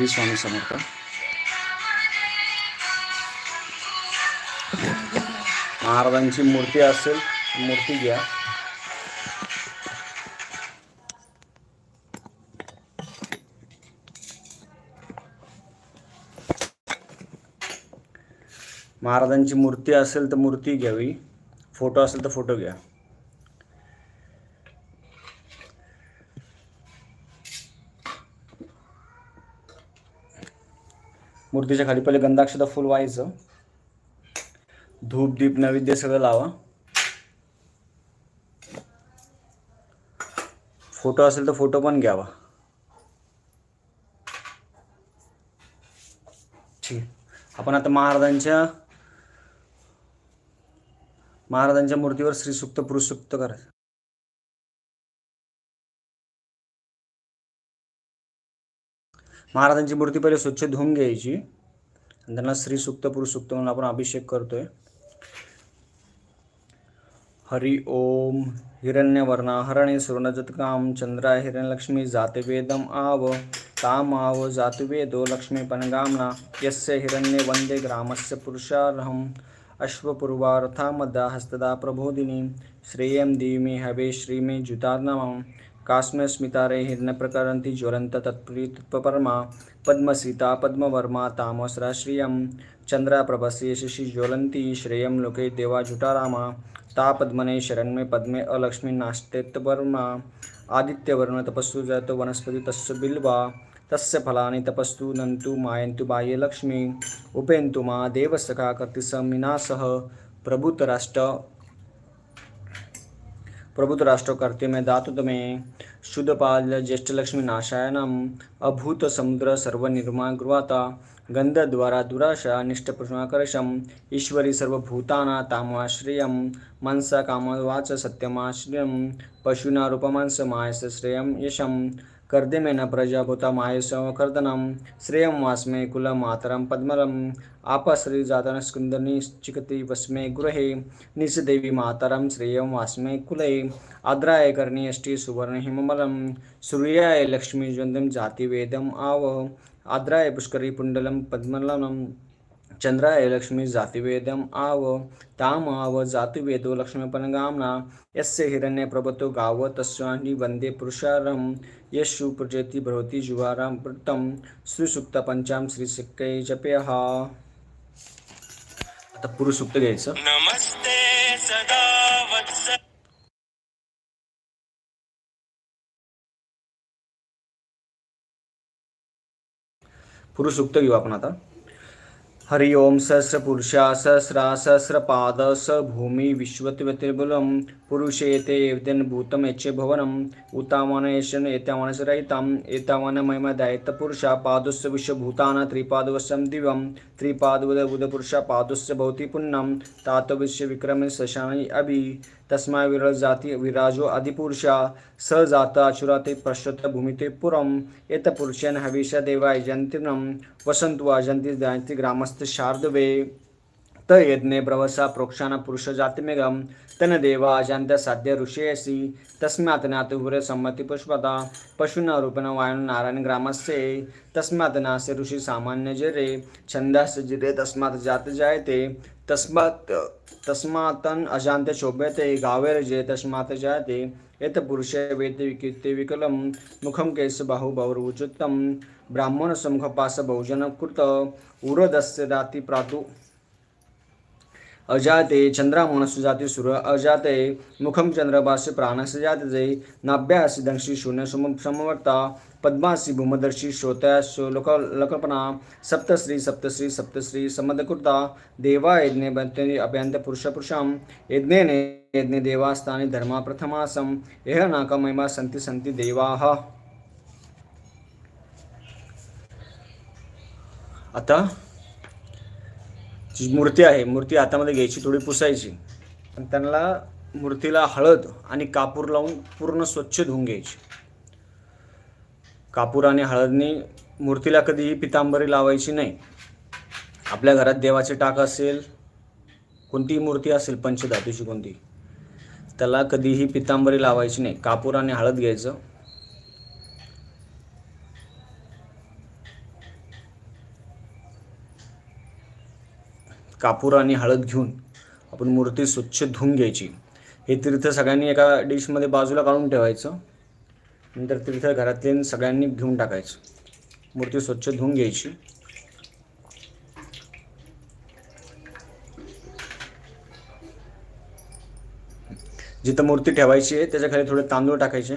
श्री स्वामी समर्थ. महाराजांची मूर्ती असेल मूर्ती घ्या. महाराजांची मूर्ती असेल तर मूर्ती घ्यावी. फोटो असेल तर फोटो घ्या. मूर्तीच्या खाली पहिले गंधाक्षता फुल व्हायचं. धूप दीप नैवेद्य सगळं लावा. फोटो असेल तर फोटो पण घ्यावा. ठीक आहे. आपण आता महाराजांच्या महाराजांच्या मूर्तीवर श्री सुक्त पुरुष सुक्त करायचं. महाराजांची मूर्ती पहिले स्वच्छ धुवून घ्यायची. आणि त्यांना श्री सुक्त पुरुष सुक्त म्हणून आपण अभिषेक करतोय. हरि ओम हिरण्यवर्णा हरणे सुवर्णजतकाम चंद्रा हिरण्यलक्ष्मी जातवेदम आव ताम आव जातवेदो लक्ष्मी पनगामना यस्य हिरण्य वंदे ग्रामस्य पुरुषार्हम् अश्वपूर्वार्थामदा हस्तदा प्रबोधिनी श्रेयं धीमे हवे श्रीमे जुतार्नमं कास्मस्मितारे हिरण्यप्रकरन्ति ज्वलन्त तत्प्रीतपरमा पद्मसीता पद्मवर्मा तामसरा श्रियं चन्द्राप्रभस्य यशसि श्रेयं लोके देवा जुटारामा ता पद्मने शरण्ये पद्मे अलक्ष्मी नास्तेत्वर्मा आदित्यवर्ण तपस्सु जातो तस्य बिल्वा तस्य फलानि तपस्तु नन्तु मायन्तु बाह्ये उपेन्तु मा देवसखा कर्तिसमिनासः प्रभुतराष्ट्र प्रभुतराष्ट्र करते में दातु तमें शुद्धपाल ज्येष्ठ लक्ष्मी नाशायनम अभूत समुद्र सर्वनिर्मा गुरुवाता गंधद्वारा दुराशा निष्ठपुष्णाकर्षम ईश्वरी सर्वभूताना तामाश्रियम मनसा कामवाच सत्यमाश्रियम पशुना रूपमंस मायस श्रेयम यशम। कर्दमेन प्रजाभूता मायसकर्दनं श्रेयं वास्मे कुलमातरं पद्मलम्। आपश्री जातनस्कुन्दनी चिकति वस्मे गृहे निसदेवी मातरं श्रेयं वास्मे कुले। आद्राय कर्णी अष्टि सुवर्ण हिममलं सूर्याय लक्ष्मीज्वन्दं जातिवेदम् आव। आद्राय पुष्करी पुण्डलं पद्मलनं चंद्राय लक्ष्मी जातिवेदम आव ताम आव जातिवेदो लक्ष्मीपनगामना यस्य हिरण्ये प्रभतो गाव तस्वानि वन्दे पुरुषारं यशु प्रजति भवति जुवारां वृत्तं श्रीसुक्त पंचाम श्रीसिक्कै जप्यः आता पुरुष सुक्त घ्यायचं. नमस्ते सदा वत्स पुरुष सुक्त घेऊ आपण आता. हरि ओम सहस्र पुरुषा सहस्रा सहस्रपाद स भूमी पुरुषे ते एवदेन भूतम यच्चे भवनम उतावानयशन एतावानस रहितम एतावान महिमा दायित्व पुरुषा पादुस्य विश्वभूतान त्रिपादवशं दिवं त्रिपादवद बुध पुरुषा पादुस्य भवति पुण्यम तात विश्व विक्रम शशानि अभि। तस्मा विरल जाति विराजो अधिपुरुषा स जाता अचुराते प्रश्वत भूमिते पुरम एत पुरुषेण हविष देवा यजन्तिनं वसन्तु अजन्ति जयंती ग्रामस्थ शार्दवे। त यज्ञे प्रवसा प्रोक्षाण पुरुष जातिमेघम तन देवा अजान्त साध्य ऋषयसि। तस्मात् नातुपुरे संमती पुष्पता पशुना रूपेण वायुन नारायण ग्रामस्य तस्मात् नास्य ऋषि सामान्य जरे छन्दस्य जिरे तस्मात् जात जायते। तस्मात् तस्मात्तन् अशान्ते शोभयते गावेर्जे तस्मात् जायते यत् पुरुषे वेद विकीर्ते विकलं मुखं केश बाहु बहुरुचितं ब्राह्मण कृत उरदस्य दाति प्रातु अजाते चंद्रामणस्य जाती सुर, अजाते मुखम चंद्रभास्य प्राणस्य जाते नाभ्यासि दंशी शून्य सम समवर्ता, पद्मासी भूमदर्शी श्रोतयासो लोक लोकल्पना, सप्तश्री सप्तश्री सप्तश्री समदकृता देवा यज्ञे बन्ते अभ्यन्त पुरुष पुरुषां। यज्ञेने यज्ञे देवास्तानि धर्मा प्रथमासं। यह नाकमहिमा सन्ति सन्ति देवाः। आता जी मूर्ती आहे मूर्ती हातामध्ये घ्यायची थोडी पुसायची. आणि त्यांना मूर्तीला हळद आणि कापूर लावून पूर्ण स्वच्छ धुवून घ्यायची. कापूर आणि हळदने मूर्तीला कधीही पितांबरी लावायची नाही. आपल्या घरात देवाचे टाक असेल कोणतीही मूर्ती असेल पंचधातूची कोणती त्याला कधीही पितांबरी लावायची नाही. कापूर आणि हळद घ्यायचं. कापूर आणि हळद घेऊन आपण मूर्ती स्वच्छ धुवून घ्यायची. हे तीर्थ सगळ्यांनी एका डिशमध्ये बाजूला काढून ठेवायचं. नंतर तीर्थ घरातले सगळ्यांनी घेऊन टाकायचं. मूर्ती स्वच्छ धुवून घ्यायची. जिथं मूर्ती ठेवायची आहे त्याच्याखाली थोडे तांदूळ टाकायचे.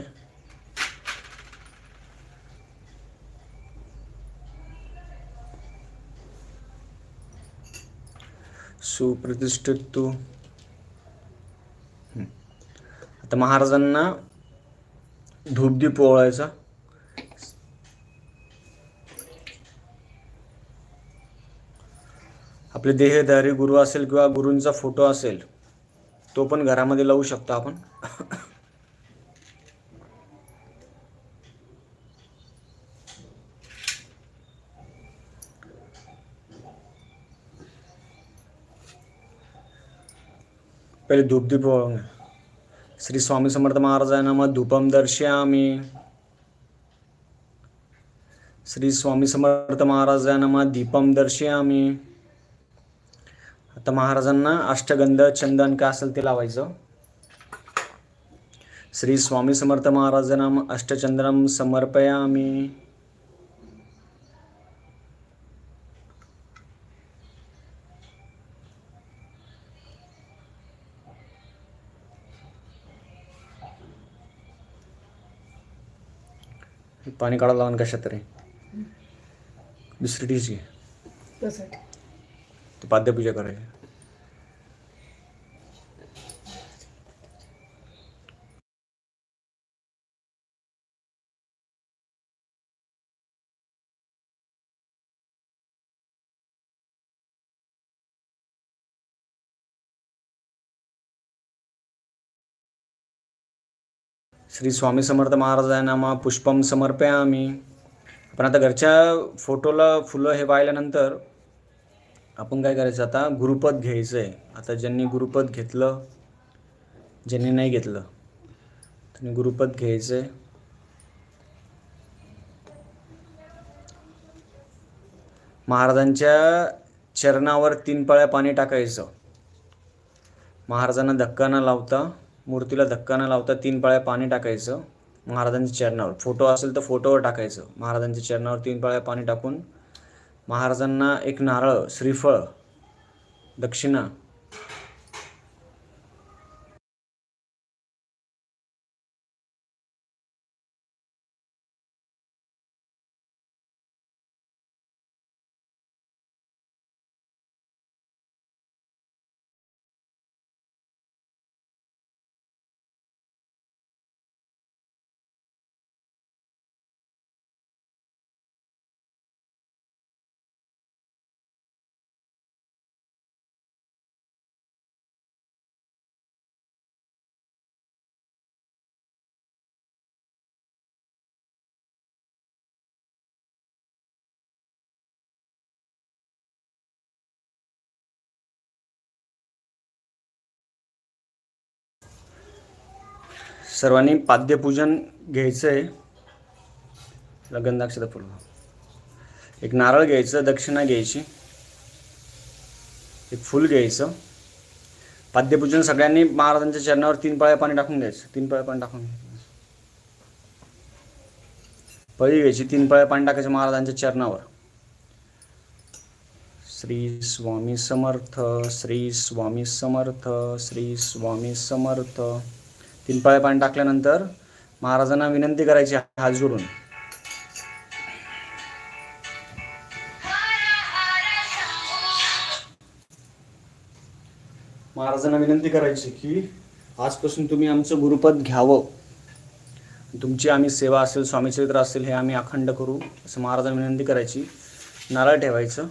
सुप्रतिष्ठित तू आता महाराजांना धूपदीप ओवाळायचा. आपले देहधारी गुरु असेल किंवा गुरूंचा फोटो असेल तो पण घरामध्ये लावू शकतो आपण. पहिले धूपदीप ओवाळून श्री स्वामी समर्थ महाराजांना मग धूपम दर्शयामी श्री स्वामी समर्थ महाराजांना मग दीपम दर्शयामी आता महाराजांना अष्टगंध चंदन काय असेल ते लावायचं श्री स्वामी समर्थ महाराजांना अष्टचंद्रम समर्पयामी पाणी काढायला लावून कशात तरी. दुसरी डिश घे. ते पाद्यपूजा करायची. श्री स्वामी समर्थ महाराजांना पुष्पम पुष्पम आम्ही आपण आता घरच्या फोटोला फुलं हे वाहिल्यानंतर आपण काय करायचं आता? गुरुपद घ्यायचं आहे आता ज्यांनी गुरुपद घेतलं ज्यांनी नाही घेतलं त्यांनी गुरुपद घ्यायचं आहे महाराजांच्या चरणावर तीन पळ्या पाणी टाकायचं. महाराजांना धक्का न लावता मूर्तीला धक्का न लावता तीन पाळ्या पाणी टाकायचं महाराजांच्या चरणावर. फोटो असेल तर फोटोवर टाकायचं. महाराजांच्या चरणावर तीन पाळ्या पाणी टाकून महाराजांना एक नारळ श्रीफळ दक्षिणा सर्वांनी पाद्यपूजन घ्यायचं आहे गंधाक्षता फुल एक नारळ घ्यायचं दक्षिणा घ्यायची. एक फुल घ्यायचं. पाद्यपूजन सगळ्यांनी महाराजांच्या चरणावर तीन पाळ्या पाणी टाकून घ्यायचं. तीन पाळ्या पाणी टाकून घ्यायचं. पळी घ्यायची तीन पाळ्या पाणी टाकायचं महाराजांच्या चरणावर. श्री स्वामी समर्थ श्री स्वामी समर्थ श्री स्वामी समर्थ. तीन पाळे पाणी टाकल्यानंतर महाराजांना विनंती करायची हात जोडून. महाराजांना विनंती करायची की आजपासून तुम्ही आमचं गुरुपद घ्यावं. तुमची आम्ही सेवा असेल स्वामीचरित्र असेल हे आम्ही अखंड करू असं महाराजांना विनंती करायची. नारळ ठेवायचं.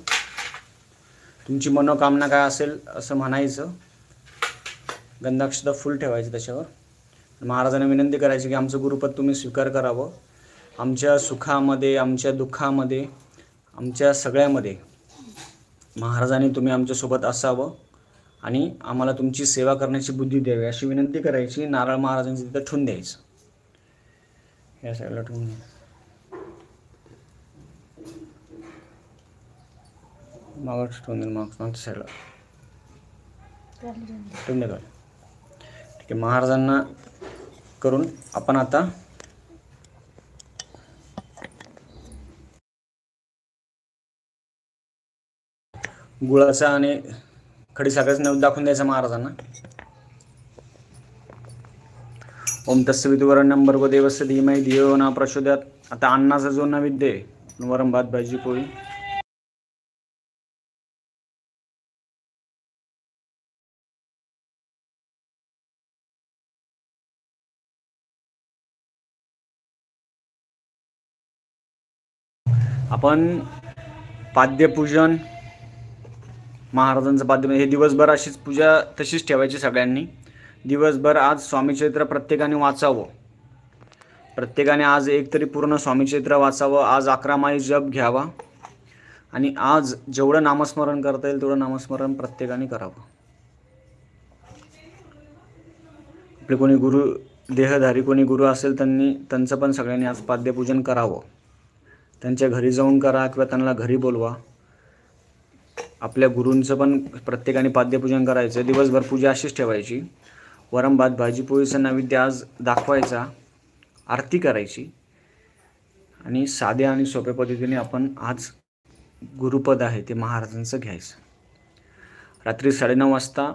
तुमची मनोकामना काय असेल असं म्हणायचं. गंधाक्षता फुल ठेवायचं त्याच्यावर. महाराजांना विनंती करायची की आमचं गुरुपद तुम्ही स्वीकार करावं. आमच्या सुखामध्ये आमच्या दुःखामध्ये आमच्या सगळ्यामध्ये महाराजांनी तुम्ही आमच्यासोबत असावं आणि आम्हाला तुमची सेवा करण्याची बुद्धी द्यावी अशी विनंती करायची. नारळ महाराजांचं तिथं ठेवून द्यायचं. या साईडला ठेवून मागं ठेवून द्या माग मागच्या साईडला. ठेवून. ठीक आहे महाराजांना करून आपण आता गुळाचा आणि खडीसाखरेचा नैवेद्य दाखवून द्यायचा महाराजांना. ओम तस्य विदुवरण्यम व देवस्य धीमहि धियो ना प्रचोदयात. आता अन्नाचा जो नैवेद्य वरम भात भाजी पोळी आपण पाद्यपूजन महाराजांचं पाद्य हे दिवसभर अशीच पूजा तशीच ठेवायची सगळ्यांनी. दिवसभर आज स्वामीचरित्र प्रत्येकाने वाचावं. प्रत्येकाने आज एकतरी पूर्ण स्वामीचरित्र वाचावं आज अकरा माई जप घ्यावा आणि आज जेवढं नामस्मरण करता येईल तेवढं नामस्मरण प्रत्येकाने करावं. आपले कोणी गुरु देहधारी कोणी गुरु असेल त्यांनी त्यांचं पण सगळ्यांनी आज पाद्यपूजन करावं. त्यांच्या घरी जाऊन करा किंवा त्यांना घरी बोलवा. आपल्या गुरूंचं पण प्रत्येकाने पाद्यपूजन करायचं. दिवसभर पूजा अशीच ठेवायची. वरमभात भाजीपोळीचा भाजी पोळीचं नैवेद्य आज दाखवायचा. आरती करायची. आणि साध्या आणि सोप्या पद्धतीने आपण आज गुरुपद आहे ते महाराजांचं घ्यायचं. रात्री साडेनऊ वाजता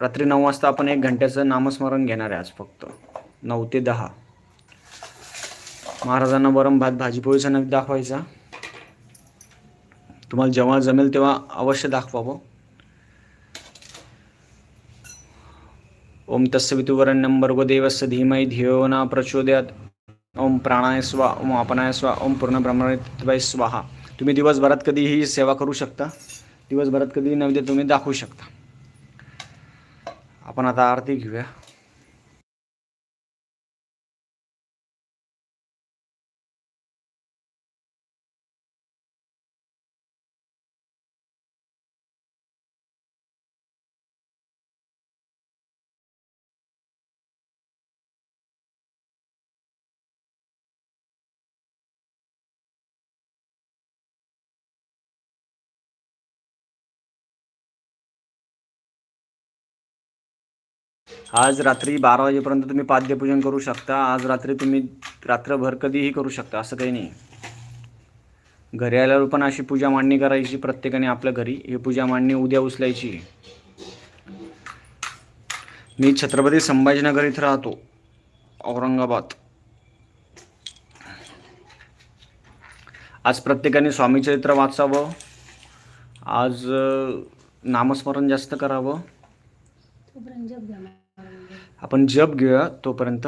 रात्री नऊ वाजता आपण एक घंट्याचं नामस्मरण घेणार आहे आज फक्त. नऊ ते दहा. महाराजांना वरम भात भाजीपोळीचा पोळीचा दाखवायचा. तुम्हाला जेव्हा जमेल तेव्हा अवश्य दाखवावं ओम तस्य वितुवरण्यम देवस्य धीमहि धियो न प्रचोदयात. ओम प्राणाय स्वा ओम आपणाय स्वा ओम पूर्ण ब्रह्मणत्वाय स्वाहा. तुम्ही दिवसभरात कधीही सेवा करू शकता. दिवसभरात कधीही नैवेद्य तुम्ही दाखवू शकता. आपण आता आरती घेऊया. आज रात्री बारा वाजेपर्यंत तुम्ही पाद्यपूजन करू शकता. आज रात्री तुम्ही रात्रभर कधीही करू शकता असं काही नाही. घरी आल्यावर पण अशी पूजा मांडणी करायची प्रत्येकाने आपल्या घरी. ही पूजा मांडणी उद्या उचलायची. मी छत्रपती संभाजीनगर इथं राहतो औरंगाबाद. आज प्रत्येकाने स्वामीचरित्र वाचावं. आज नामस्मरण जास्त करावं. आपण जप घेऊया तोपर्यंत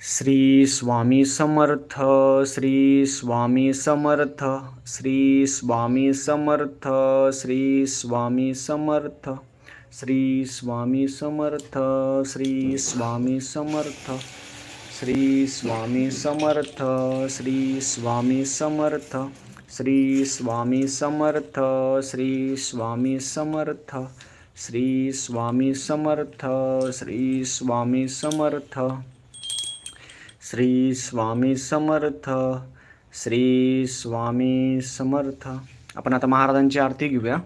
श्री स्वामी समर्थ श्री स्वामी समर्थ श्री स्वामी समर्थ श्री स्वामी समर्थ श्री स्वामी समर्थ श्री स्वामी समर्थ श्री स्वामी समर्थ श्री स्वामी समर्थ श्री स्वामी समर्थ श्री स्वामी समर्थ श्री स्वामी समर्थ श्री स्वामी समर्थ श्री स्वामी समर्थ श्री स्वामी समर्थ आपण आता महाराजांची आरती घेऊया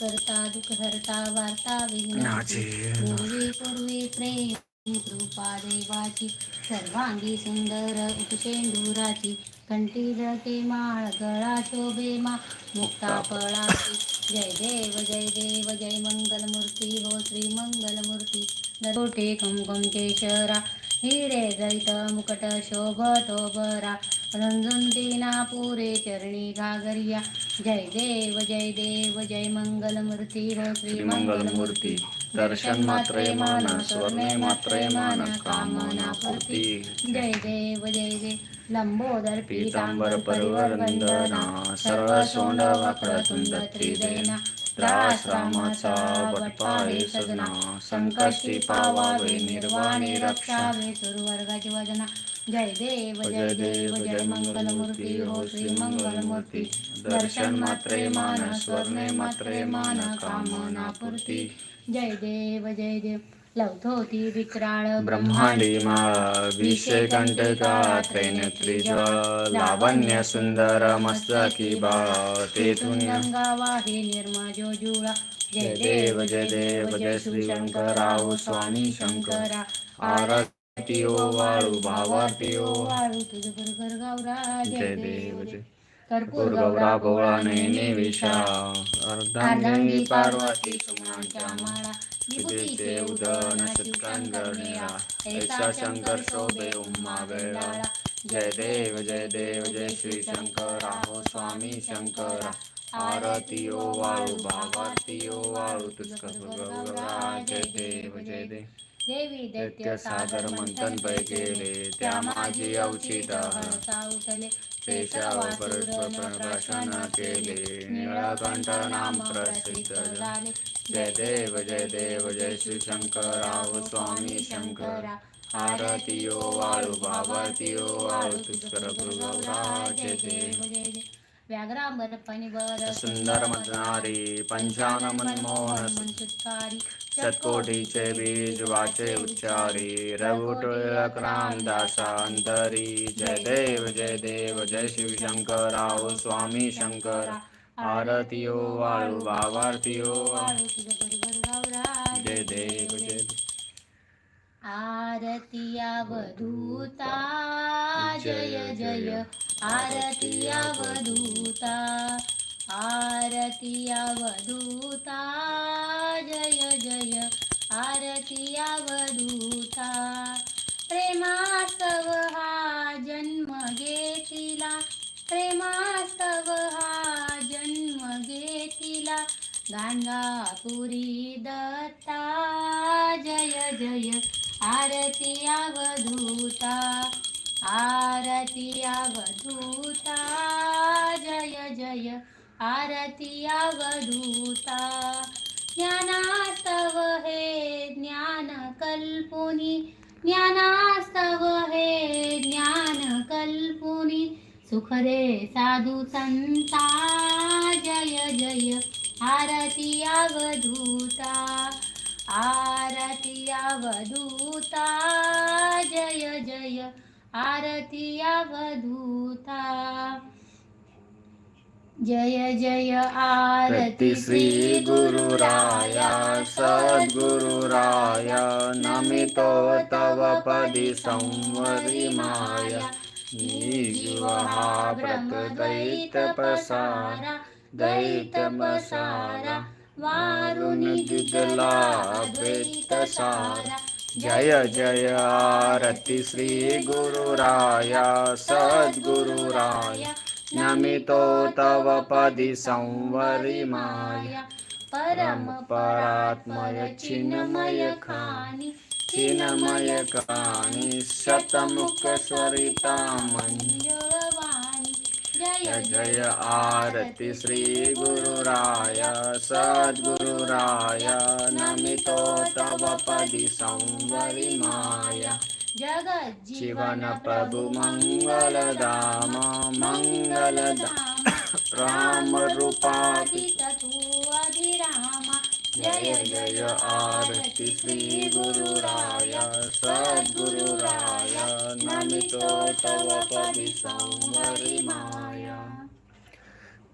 करता दुःख हरता वार्ता नाचे. विघ्नाची पूर्वी पूर्वी प्रेम कृपा देवाची सर्वांगी सुंदर उपशेंडुराची कंठी जळके माळ गळा शोभे मा मुक्ता फळाची जय देव जय देव जय मंगलमूर्ती हो श्री मंगलमूर्ती दरोटे कुमकुम केशरा हिरे जैत मुकट शोभतोबरा। बरा पुरे चरणी घागरिया। जय देव जय देव जय मंगलमूर्ती हो श्री मंगलमूर्ती दर्शन मात्रे मान स्वर्णे मात्रे मान कामना पूर्ती। जय देव जय देव। लंबोदर पीतांबर परिवर वंदना सर्व सोंड वक्र तुंड त्रिदेना। त्रास रामाचा वटपाळे सजना संकष्टी पावावे निर्वाणी रक्षावे सुरवर्गाची वजना. जय देव जय देव जय मंगलमूर्ती हो श्री मंगलमूर्ती. दर्शन मात्रे मान स्वर्णे मात्रे मान कामना पूर्ती. जय देव जय देव. लवथोती विक्राळ ब्रह्मांडी माळा विषय कंटका त्रैनेत्री ज्वाळा लावण्य सुंदर मस्तकी बाळा तेथून गंगा वाहे निर्मा जो जुळा. जय देव जय देव जय श्री शंकराव स्वामी शंकरा. आरती ओ वाळू भावारती ओ वाळू तुझ घर गौरा जय देव जय. कर्पूर गौरा भोळा नयने विशा अर्धांगी पार्वती सुमनांच्या माळा ऐसा शंकर शोभे वेळाळा जय देव जय देव जय श्री शंकरा हो स्वामी शंकरा आरती ओ वाळू भावारती ओ वाळू तुझ गौरा जय देव जय देव देवी दैत्य सागर मंथन पै गेले त्या माझी अवचित प्रशासन केले निळकंठ नाम प्रसिद्ध झाले जय देव जय देव जय श्री शंकराव स्वामी शंकरा। आरती ओ वाळू ओ वाळू तुझकर गौरा जय देव। जय देव व्याघ्रांबर पणिवर सुंदर मदनारी पंचान मनमोहन सुटकारी शतकोटीचे बीज वाचे उच्चारी रघुटुळक रामदासा अंतरी। जय देव जय देव जय शिवशंकराव स्वामी शंकर। आरती ओ वाळू गौरा जय देव जय देव. आरती अवधूता जय जय जय. जय. प्रेमास्तव हा जन्म घेतिला. प्रेमास्तव गाणगापुरी दत्ता जय जय आरती अवधूता आरती अवधूता जय जय आरती अवधूता। ज्ञानास्तव हे ज्ञान कल्पुनी ज्ञानास्तव हे ज्ञान कल्पुनी सुख साधु संता जय जय आरती अवधूता आरती अवधूता जय जय आरती अवधूता। जय जय आरती रती श्री गुरुराया सद्गुरुराया नमितो तव पदि संवरि माया निजुहा प्रत पसारा दैत पसारा वारुणी दिदला द्वैत सारा जय जय आरती श्री गुरुराया सद्गुरुराया। नमितो तव पदि संवरी माया। परम परात्मय चिन्मय खानि चिन्मय कानि शतमुख स्वरिता जय आरती श्री गुरुराय सद्गुरुराय नमितो तव पदि संवरि माया। जगत जीवन प्रभु मंगल धाम राम अधिरामा जय जय आरती श्री गुरुराय सद्गुरुराय नमितो तव पदि संवरि माया।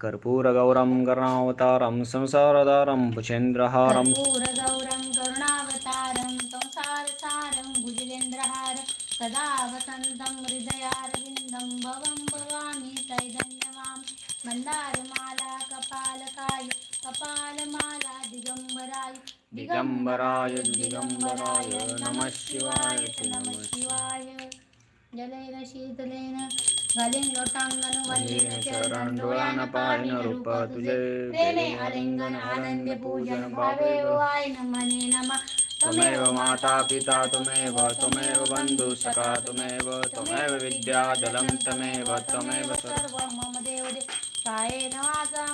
कर्पूरगौरं करुणावतारं संसारदारं भुचेन्द्रहारं कर्पूरगौरं करुणावतारं संसारसारं भुजलेन्द्रहार सदा वसन्तं हृदयारविन्दं भवं भवामि चैतन्यमां। मन्दारमाला कपालकाय कपालमाला दिगम्बराय। दिगम्बराय दिगम्बराय नमः शिवाय नमः शिवाय। जलेन शीतलेन घालीन लोटांगण वंदे चरण डोळ्यानं पाहिन रूप तुझे प्रेमे आलिंगन आनंदे पूजन भावे वाय मने नमः त्वमेव माता पिता त्वमेव त्वमेव बन्धु सखा त्वमेव त्वमेव विद्या जलं त्वमेव त्वमेव सर्वं मम देवदे कायेन वाचा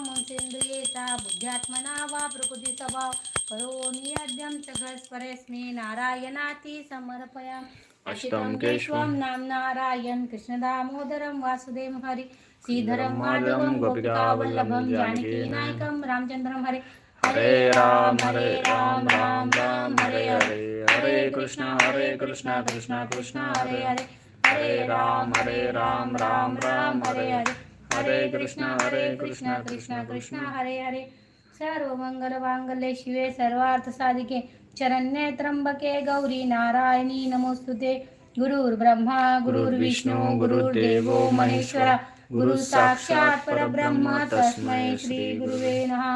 बुद्ध्यात्मना वा प्रकृती स्वभाव करोमि अद्यं सगस्परेस्मे नारायणाति समर्पयामि। अष्टं केशवं नाम नारायण कृष्ण दामोदरं वासुदेव हरि श्रीधरं माधवं गोपिकावल्लभं गोपिकावल्लभं जानकी जानकी नायकं रामचन्द्रं हरे हरे राम हरे राम राम राम हरे हरे हरे कृष्ण हरे कृष्ण कृष्ण कृष्ण हरे हरे हरे राम हरे राम राम राम हरे हरे हरे कृष्ण हरे कृष्ण कृष्ण कृष्ण हरे हरे सर्व मंगल मांगल्ये शिवे सर्वार्थ साधिके शरण्ये त्र्यंबके गौरी नारायणी नमोस्तुते। गुरुर्ब्रह्मा गुरुर्विष्णू गुरुर्देवो महेश्वरा। गुरु साक्षात परब्रह्म तस्मै श्री गुरुवे नमः।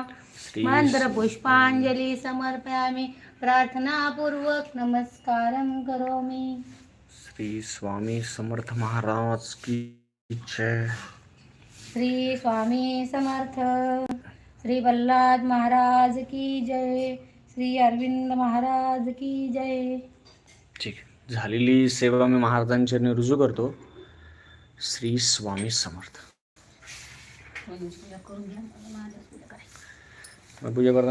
मंत्र पुष्पांजली समर्पयामि। प्रार्थनापूर्वक नमस्कारं करोमि। श्री स्वामी समर्थ महाराज की जय। श्री स्वामी समर्थ। श्री प्रल्हाद महाराज की जय। श्री अरविंद महाराज की जय. ठीक. आहे झालेली सेवा मी महाराजांच्या चरणी रुजू करतो. श्री स्वामी समर्थ. पूजा करून